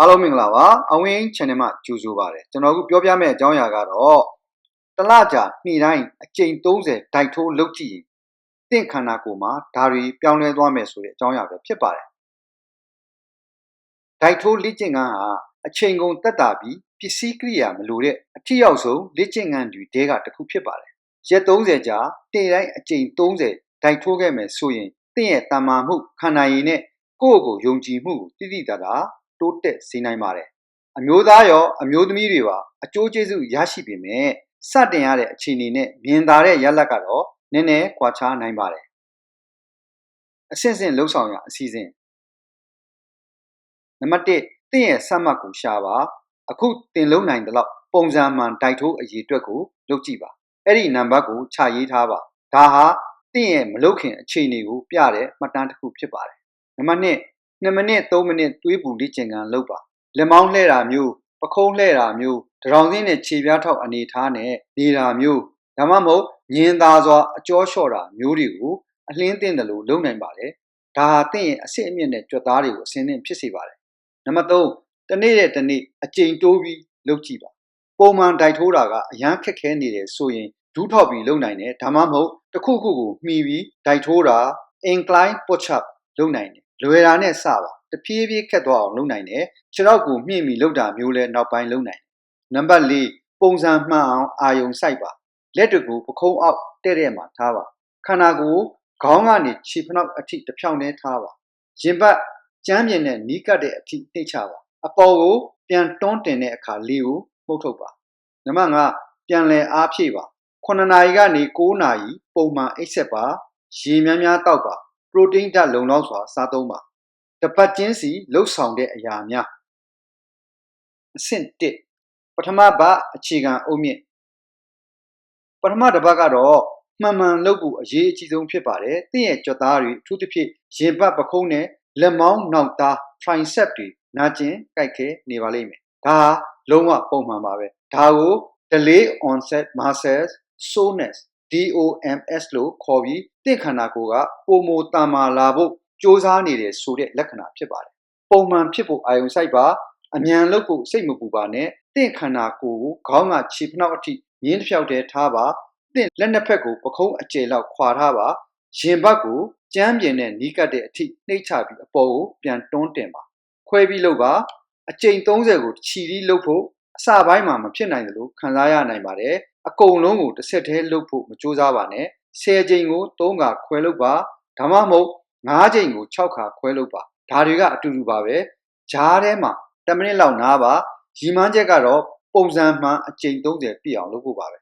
အားလုံးမင်္ဂလာပါအဝင်း channel မှာကြိုဆိုပါရစေကျွန်တော်အခုပြောပြမယ့်အကြောင်းအရာကတော့တစ်လကြာနေ့တိုင်းအကြိမ်30ဒိုက်ထိုးလုပ်ကြည့်ရင်တင့်ခန္ဓာကိုယ်မှာဒါတွေပြောင်းလဲသွားမယ်ဆိုတဲ့အကြောင်းအရာပဲဖြစ်ပါတယ်ဒိုက်ထိုးလေ့ကျင့်ခန်းဟာအချိန်ကုန်တက်တာပြီးပစ္စည်းကိရိယာမလိုတဲ့အထီရောက်ဆုံးလေ့ကျင့်ခန်းတွေတဲကတစ်ခုဖြစ်ပါတယ်ရက်30ကြာနေ့တိုင်းအကြိမ်30ဒိုက်ထိုးခဲ့မယ်ဆိုရင်တင့်ရဲ့တမာမှုခန္ဓာရည်နဲ့ကိုယ့်ကိုယ်ယုံကြည်မှုကိုတိတိတတ်တာ တိုးတက်စေနိုင်ပါတယ်။အမျိုးသားရောအမျိုးသမီးတွေပါအကျိုးကျေးဇူးရရှိပေမဲ့စတင်ရတဲ့အခြေအနေနဲ့မြင်သာတဲ့ရလဒ်ကတော့နည်းနည်းကွာခြားနိုင်ပါတယ်။အဆင့်ဆင့်လှုပ်ဆောင်ရအစီအစဉ်နံပါတ်1တင့်ရဲ့စမှတ်ကိုရှာပါအခုတင်လုံးနိုင်တဲ့လောက်ပုံစံမှန်ဒိုက်ထိုးအရေးအတွက်ကိုလုပ်ကြည့်ပါအဲ့ဒီနံပါတ်ကိုခြာရေးထားပါဒါဟာတင့်ရဲ့မလုခင်အခြေအနေကိုပြတဲ့မှတ်တမ်းတစ်ခုဖြစ်ပါတယ်နံပါတ် 2 2မိနစ်3မိနစ်တွေးပူလေ့ကျင့်ခန်းလုပ်ပါလက်မောင်းလှဲ့တာမျိုးပခုံးလှဲ့တာမျိုးတရောင်စင်းနဲ့ခြေပြားထောက်အနေထားနဲ့နေတာမျိုးဒါမှမဟုတ်ညင်သာစွာအကျော်လျှော့တာမျိုးတွေကိုအလင်းတင်တယ်လို့လုပ်နိုင်ပါတယ်ဒါဟာတင့်ရဲ့အစစ်အမြင့်နဲ့ကြွက်သားတွေကိုအစင်းနဲ့ဖြစ်စေပါတယ်နံပါတ်3တနေ့တဲ့တနေ့အကြိမ်တိုးပြီးလုပ်ကြည့်ပါပုံမှန်ဒိုက်ထိုးတာကအရန်ခက်ခဲနေတယ်ဆိုရင်ဒူးထောက်ပြီးလုပ်နိုင်တယ်ဒါမှမဟုတ်တစ်ခုခုကိုမှီပြီးဒိုက်ထိုးတာ incline push up လုပ်နိုင်တယ် လွယ်တာနဲ့စပါတဖြည်းဖြည်းခက်သွားအောင်လုပ်နိုင်တယ်ခြေထောက်ကိုမြင့်ပြီးလုပ်တာမျိုးလဲနောက်ပိုင်းလုပ်နိုင်တယ်နံပါတ်၄ပုံစံမှန်အောင်အာယုံစိုက်ပါလက်တွေကိုပခုံးအောက်တဲ့တဲ့မှာထားပါခန္ဓာကိုယ်ခေါင်းကနေခြေဖနောက်အထိတစ်ဖြောင်းနဲ့ထားပါရင်ဘတ်ကျမ်းပြင်နဲ့နီးကပ်တဲ့အထိနှိပ်ချပါအပေါ်ကိုပြန်တွန်းတင်တဲ့အခါလေးကိုမှုတ်ထုတ်ပါနံပါတ်5ပြန်လည်အားဖြည့်ပါ9နာရီကနေ9နာရီပုံမှန်အိပ်ဆက်ပါရေများများတောက်ပါ ပရိုတင်းဓာတ်လုံလောက်စွာ စားသုံးပါတပတ်ချင်းစီလှုပ်ဆောင်တဲ့အရာများအဆင့်1ပထမပတ်အခြေခံအုတ်မြင့်ပထမတစ်ပတ်ကတော့မှန်မှန်လုပ်ဖို့အရေးအကြီးဆုံးဖြစ်ပါတယ်။တင့်ရဲ့ကြွက်သားတွေအထူးသဖြင့်ရင်ဘတ်ပခုံးနဲ့လက်မောင်းနောက်သား tricep တွေနာကျင်ကြိုက်ခဲနေပါလိမ့်မယ်။ဒါဟာလုံးဝပုံမှန်ပါပဲ။ဒါကို delay onset muscle soreness DOMS လို့ခေါ်ပြီး တင့်ခန္ဓာကိုယ်ကပုံမတန်မာလာဖို့စ조사နေတယ်ဆိုတဲ့လက္ခဏာဖြစ်ပါတယ်။ပုံမှန်ဖြစ်ဖို့အာယုံစိုက်ပါအမြန်လုပ်ဖို့စိတ်မပူပါနဲ့တင့်ခန္ဓာကိုယ်ကိုခေါင်းကခြေဖနှောက်အထိမြင်းတစ်ဖြောက်တည်းထားပါတင့်လက်နှစ်ဖက်ကိုပခုံးအကျယ်လောက်ခွာထားပါရင်ဘတ်ကိုကြမ်းပြင်နဲ့နီးကပ်တဲ့အထိနှိမ့်ချပြီးအပေါ်ကိုပြန်တွန်းတင်ပါခွဲပြီးလုပ်ပါအကျိန်30ကိုခြီပြီးလုပ်ဖို့အစပိုင်းမှာမဖြစ်နိုင်တယ်လို့ခံစားရနိုင်ပါတယ်အကုန်လုံးကိုတစ်ဆက်တည်းလုပ်ဖို့မကြိုးစားပါနဲ့ 10ချိန်ကို3ခါခွဲလုပ်ပါဒါမှမဟုတ်9ချိန်ကို6ခါခွဲလုပ်ပါဒါတွေကအတူတူပါပဲဂျားထဲမှာ10မိနစ်လောက်နားပါရီမန်းချက်ကတော့ပုံစံမှန်အကျိန်30ပြည့်အောင်လုပ်ဖို့ပါပဲ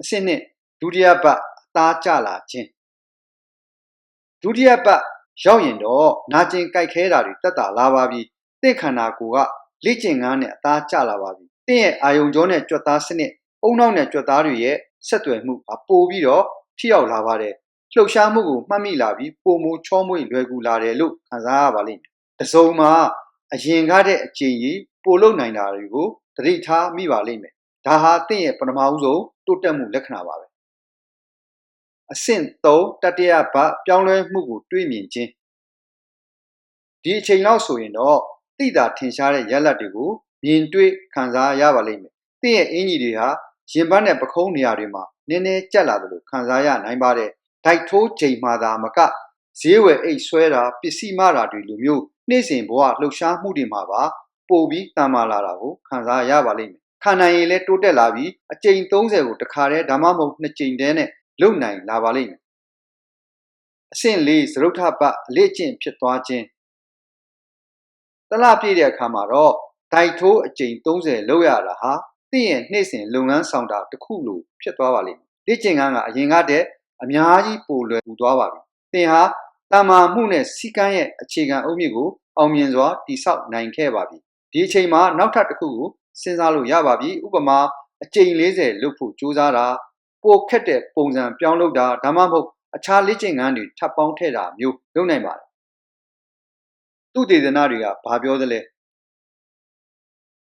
အဆင့်နဲ့ဒုတိယပတ်အသားကျလာခြင်းဒုတိယပတ်ရောက်ရင်တော့နာကျင်ကြိုက်ခဲတာတွေတက်တာလာပါပြီတင့်ခန္ဓာကိုယ်ကလေ့ကျင့်ငန်းနဲ့အသားကျလာပါပြီတင့်ရဲ့အာယုံကြောနဲ့ကြွက်သားစနစ်အုံနောက်နဲ့ကြွက်သားတွေရဲ့ ဆက်သွယ်မှုပိုပြီးတော့ထိရောက်လာပါတယ်လှုပ်ရှားမှုကိုမှတ်မိလာပြီးပုံမူချောမွေ့လွယ်ကူလာတယ်လို့ခံစားရပါလိမ့်မယ်တစုံမှာအရင်ကားတဲ့အကျင့်ကြီးပိုလုံနိုင်တာတွေကိုသတိထားမိပါလိမ့်မယ်ဒါဟာတင့်ရဲ့ပထမဦးဆုံးတိုးတက်မှုလက္ခဏာပါပဲအဆင့်3တတိယဘပြောင်းလဲမှုကိုတွေးမြင်ခြင်းဒီအချိန်လောက်ဆိုရင်တော့တိတာထင်ရှားတဲ့ရလဒ်တွေကိုမြင်တွေ့ခံစားရပါလိမ့်မယ်။တင့်ရဲ့အင်ကြီးတွေဟာ ရင်ဘတ်နဲ့ပခုံးနေရာတွေမှာနည်းနည်းကြက်လာတယ်လို့ခံစားရနိုင်ပါတယ်။ဒိုက်ထိုးချိန်မှသာမကဈေးဝယ်အိတ်ဆွဲတာပစ္စည်းမတာတွေလိုမျိုးနေ့စဉ်ဘဝလှုပ်ရှားမှုတွေမှာပါပို့ပြီးတန်မာလာတာကိုခံစားရပါလိမ့်မယ်။ခန္ဓာရည်လည်းတိုးတက်လာပြီးအကြိမ်30ကိုတစ်ခါတည်းဒါမှမဟုတ်နှစ်ကြိမ်တည်းနဲ့လုံနိုင်လာပါလိမ့်မယ်။အဆင့်၄သရုတ်ထပအလေ့ကျင့်ဖြစ်သွားခြင်းတလပြည့်တဲ့အခါမှာတော့ဒိုက်ထိုးအကြိမ်30လောက်ရတာဟာ တင့်ရဲ့နေ့စဉ်လုပ်ငန်းဆောင်တာတစ်ခုလိုဖြစ်သွားပါလိမ့်မယ်။လေ့ကျင့်ခန်းကအရင်ကတည်းအများကြီးပိုလွယ်ကူသွားပါပြီ။သင်ဟာတာမာမှုနဲ့စီကန်းရဲ့အခြေခံအုတ်မြစ်ကိုအောင်မြင်စွာတည်ဆောက်နိုင်ခဲ့ပါပြီ။ဒီအချိန်မှာနောက်ထပ်တစ်ခုကိုစဉ်းစားလို့ရပါပြီ။ဥပမာအကြိမ်40လုပ်ဖို့ကြိုးစားတာပိုခက်တဲ့ပုံစံပြောင်းလုပ်တာဒါမှမဟုတ်အခြားလေ့ကျင့်ခန်းတွေထပ်ပေါင်းထည့်တာမျိုးလုပ်နိုင်ပါတယ်သူတေသနတွေကဘာပြောသလဲ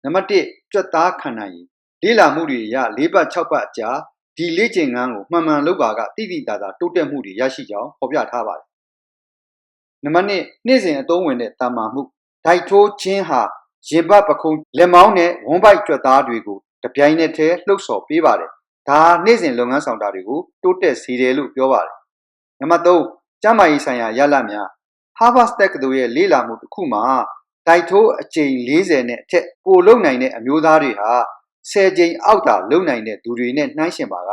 နံပါတ်1ကြွက်သားခန္ဓာရည် လေ့လာမှုတွေအရ၄ပတ်6ပတ်အကြာဒီလေ့ကျင့်ခန်းကိုမှန်မှန်လုပ်ပါကတိတိတသာတိုးတက်မှုတွေရရှိကြောင်းဖော်ပြထားပါတယ်နံပါတ်2နေ့စဉ်အသုံးဝင်တဲ့တာမာမှုဒိုက်ထိုးခြင်းဟာရင်ဘတ်ပခုံးလက်မောင်းနဲ့ဝန်းပိုက်ကြွက်သားတွေကိုတပြိုင်နက်တည်းလှုပ်ဆော်ပေးပါတယ်။ဒါဟာနေ့စဉ်လုပ်ငန်းဆောင်တာတွေကိုတိုးတက်စေတယ်လို့ပြောပါတယ်။နံပါတ်3ကျန်းမာရေးဆိုင်ရာရလဒ်များ Harvard တက္ကသိုလ်ရဲ့လေ့လာမှုတစ်ခုမှာဒိုက်ထိုးအကြိမ်40နဲ့အထက်ပိုလုံနိုင်တဲ့အမျိုးသားတွေဟာ 10ကြိမ်အောက်သာလုံနိုင်တဲ့သူတွေနဲ့နှိုင်းယှဉ်ပါက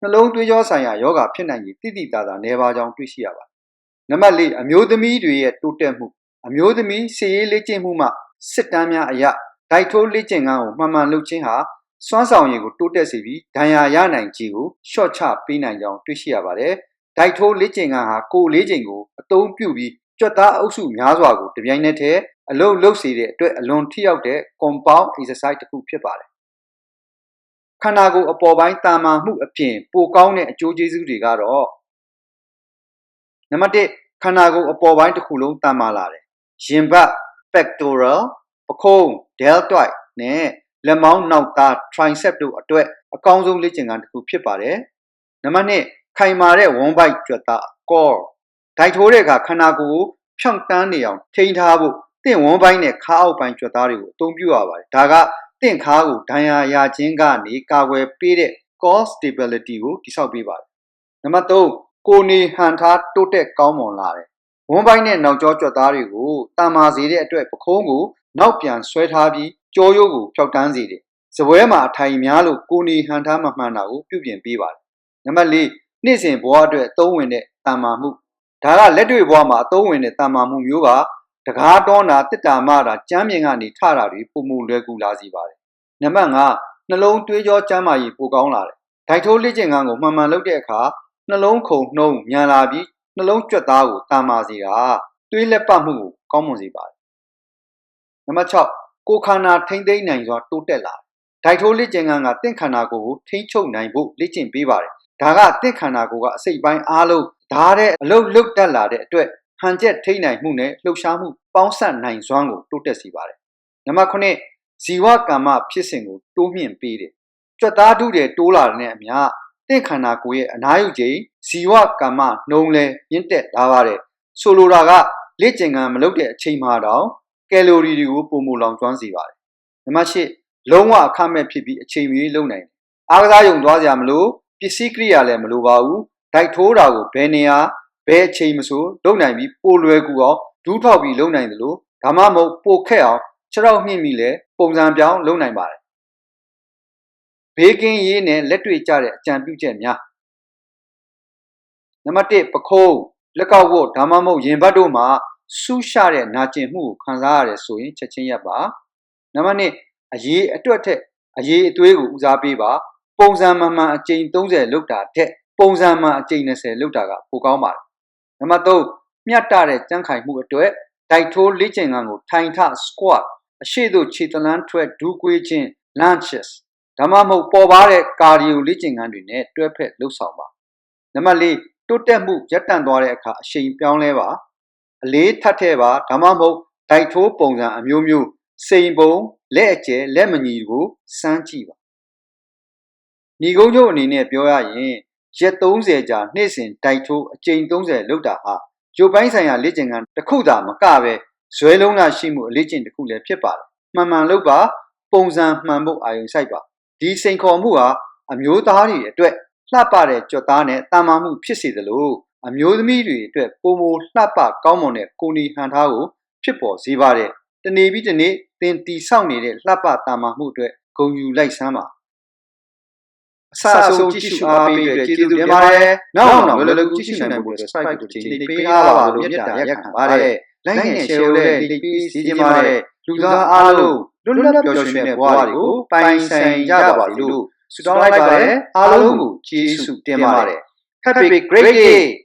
နှလုံးသွေးကြောဆိုင်ရာယောဂဖြစ်နိုင်ရင်တိတိတသာနေပါကြောင်းတွေ့ရှိရပါတယ်။နံပါတ်4အမျိုးသမီးတွေရဲ့တိုးတက်မှုအမျိုးသမီးစီရေးလေ့ကျင့်မှုမှစစ်တမ်းများအရဒိုက်ထိုးလေ့ကျင့်ခန်းကိုမှန်မှန်လုပ်ခြင်းဟာစွမ်းဆောင်ရည်ကိုတိုးတက်စေပြီးဒဏ်ရာရနိုင်ခြင်းကိုရှော့ချပေးနိုင်ကြောင်းတွေ့ရှိရပါတယ်။ဒိုက်ထိုးလေ့ကျင့်ခန်းဟာကိုယ်လေးချိန်ကိုအသုံးပြုပြီးကြွက်သားအုပ်စုများစွာကိုတပြိုင်နက်တည်းအလုံးလုံးစေတဲ့အတွက်အလွန်ထိရောက်တဲ့ compound exercise တစ်ခုဖြစ်ပါတယ်။ ခန္ဓာကိုယ်အပေါ်ပိုင်းတာမာမှုအပြင်ပိုကောင်းတဲ့အကျိုးကျေးဇူးတွေကတော့နံပါတ်1ခန္ဓာကိုယ်အပေါ်ပိုင်းတစ်ခုလုံးတာမာလာတယ်။ရင်ဘတ် pectoral ပခုံး deltoid နဲ့လက်မောင်းနောက်သား tricep တို့အတွက်အကောင်းဆုံးလေ့ကျင့်ခန်းတစ်ခုဖြစ်ပါတယ်။နံပါတ်2ခိုင်မာတဲ့ဝန်းပိုက်ကြွက်သား core ဒိုက်ထိုးတဲ့အခါခန္ဓာကိုယ်ကိုဖြောင့်တန်းနေအောင်ထိန်းထားဖို့တင့်ဝန်းပိုင်းနဲ့ခါအောက်ပိုင်းကြွက်သားတွေကိုအသုံးပြုရပါတယ်။ဒါက တင့်ခါကိုဒဏ်ရာရခြင်းကနေကာကွယ်ပေးတဲ့ core stability ကိုတိဆောက်ပေးပါတယ်။နံပါတ်3ကိုနေဟန်ထားတိုးတက်ကောင်းမွန်လာတယ်။ဝန်းပိုင်းနဲ့နောက်ကျောကြွက်သားတွေကိုတာမာစေတဲ့အတွက်ပခုံးကိုနောက်ပြန်ဆွဲထားပြီးကြောရိုးကိုဖြောက်တန်းစေတယ်။စပွဲမှာအထိုင်များလို့ကိုနေဟန်ထားမမှန်တာကိုပြုပြင်ပေးပါတယ်။နံပါတ်4နေ့စဉ်ဘဝအတွက်အသုံးဝင်တဲ့တာမာမှုဒါကလက်တွေ့ဘဝမှာအသုံးဝင်တဲ့တာမာမှုမျိုးပါတကားတောနာတစ်တာမတာကြမ်းမြင်ကနေထတာတွေပုံမှုလွယ်ကူလာစေပါတယ်။ နံပါတ်5နှလုံးသွေးကြောကျန်းမာရေးပိုကောင်းလာတယ်။ဒိုက်ထိုးလေ့ကျင့်ခန်းကိုမှန်မှန်လုပ်တဲ့အခါနှလုံးခုန်နှုံမြန်လာပြီးနှလုံးကြွက်သားကိုတာမာစေတာသွေးလက်ပတ်မှုကိုကောင်းမွန်စေပါတယ်။နံပါတ်6ကိုခန္ဓာထိမ့်သိမ့်နိုင်စွာတိုးတက်လာတယ်။ဒိုက်ထိုးလေ့ကျင့်ခန်းကတင့်ခန္ဓာကိုယ်ကိုထိမ့်ချုပ်နိုင်ဖို့လေ့ကျင့်ပေးပါတယ်။ဒါကတင့်ခန္ဓာကိုယ်ကအစိတ်ပိုင်းအားလုံးဓာတ်တဲ့အလုတ်လုတ်တက်လာတဲ့အတွက်ဟန်ချက်ထိနိုင်မှုနဲ့လှုပ်ရှားမှုပေါင်းစပ်နိုင်စွမ်းကိုတိုးတက်စေပါတယ်။နံပါတ်9 ဇီဝကမ္မဖြစ်စဉ်ကိုတိုးမြင့်ပေးတယ်။ကြွက်သားထုတဲ့တိုးလာတဲ့အမျှတင့်ခန္ဓာကိုယ်ရဲ့အနားယူချိန်ဇီဝကမ္မနှုံးလဲမြင့်တက်လာပါတယ်။ဆိုလိုတာကလေ့ကျင့်ခန်းမလုပ်တဲ့အချိန်မှာတောင်ကယ်လိုရီတွေကိုပုံမူလောင်ကျွမ်းစေပါတယ်။နံပါတ်10လုံးဝအခမဲ့ဖြစ်ပြီးအချိန်မီလုပ်နိုင်တယ်။အားကစားရုံသွားကြမလို့ပစ္စည်းကိရိယာလည်းမလိုပါဘူး။ဒိုက်ထိုးတာကိုဘယ်နေရာဘယ်အချိန်မဆိုလုပ်နိုင်ပြီးပိုလွယ်ကူအောင်ဒူးထောက်ပြီးလုပ်နိုင်တယ်လို့ဒါမှမဟုတ်ပိုခက်အောင် ခြေထောက်မြင့်ပြီးလဲပုံစံပြောင်းလုပ်နိုင်ပါတယ်ဘေးကင်းရေးနဲ့လက်တွေ့ကျတဲ့အကြံပြုချက်များနံပါတ်1ပခိုးလက်ကောက်ဝတ်ဒါမှမဟုတ်ရင်ဘတ်တို့မှာဆူးရှတဲ့နာကျင်မှုကိုခံစားရတယ်ဆိုရင်ချက်ချင်းရပ်ပါနံပါတ်2အရေးအတွက်ထက်အရေးအသွေးကိုဦးစားပေးပါပုံစံမှန်မှန်အကြိမ်30လောက်တာထက်ပုံစံမှန်အကြိမ်20လောက်တာကပိုကောင်းပါတယ်နံပါတ်3မျတ်တတဲ့ကြမ်းခိုင်မှုအတွက်ဒိုက်ထိုးလေ့ကျင့်ခန်းကိုထိုင်ထ squat အရှိတို့ခြေတလန်းထွက်ဒူးကွေးခြင်း lunges ဒါမှမဟုတ်ပေါ်ပါတဲ့ကာဒီယိုလေ့ကျင့်ခန်းတွေနဲ့တွဲဖက်လှုပ်ဆောင်ပါနံပါတ်4တိုးတက်မှုရပ်တန့်သွားတဲ့အခါအရှိန်ပြောင်းလဲပါအလေးထပ်ထဲပါဒါမှမဟုတ်ဒိုက်ထိုးပုံစံအမျိုးမျိုးစိန်ပုံလက်အကျဲလက်မညီကိုစမ်းကြည့်ပါညီကုန်းချုပ်အနေနဲ့ပြောရရင်ရက်30ကြာနေ့စဉ်ဒိုက်ထိုးအကြိမ်30လောက်တာဟာရုပ်ပိုင်းဆိုင်ရာလေ့ကျင့်ခန်းတစ်ခုသာမကပဲ ဇွဲလုံးလာရှိမှုအလေ့ကျင့်တစ်ခုလည်းဖြစ်ပါတယ်မှန်မှန်လုပ်ပါပုံစံမှန်ဖို့အာရုံစိုက်ပါဒီစိန်ခေါ်မှုဟာအမျိုးသားတွေအတွက်လှပတဲ့ကြွက်သားနဲ့တာမာမှုဖြစ်စေသလိုအမျိုးသမီးတွေအတွက်ပုံမလှပကောင်းမွန်တဲ့ကိုနီဟန်ထားကိုဖြစ်ပေါ်စေပါတယ်တနေ့ပြီးတနေ့သင်တီဆောက်နေတဲ့လှပတာမာမှုအတွက်ဂုဏ်ယူလိုက်စမ်းပါအဆအဆုံးကြည့်ရှုအားပေးတဲ့ကျေးဇူးတင်ပါတယ်။နောက်နောက်လွယ်လွယ်ကူကြည့်ရှုနိုင်ဖို့ subscribe ကိုချိန်ပေးထားပါလို့မြတ်တာရက်ခံပါတယ်။ like နဲ့ share ကိုလည်းလိပ်ပေးစီခြင်းပါတယ်။လူသားအားလုံးလွတ်လပ်ပျော်ရွှင်တဲ့ဘဝတွေကိုပိုင်ဆိုင်ကြပါစေလို့ဆုတောင်းလိုက်ပါတယ်။အားလုံးကိုကျေးဇူးတင်ပါတယ်။ Happy great day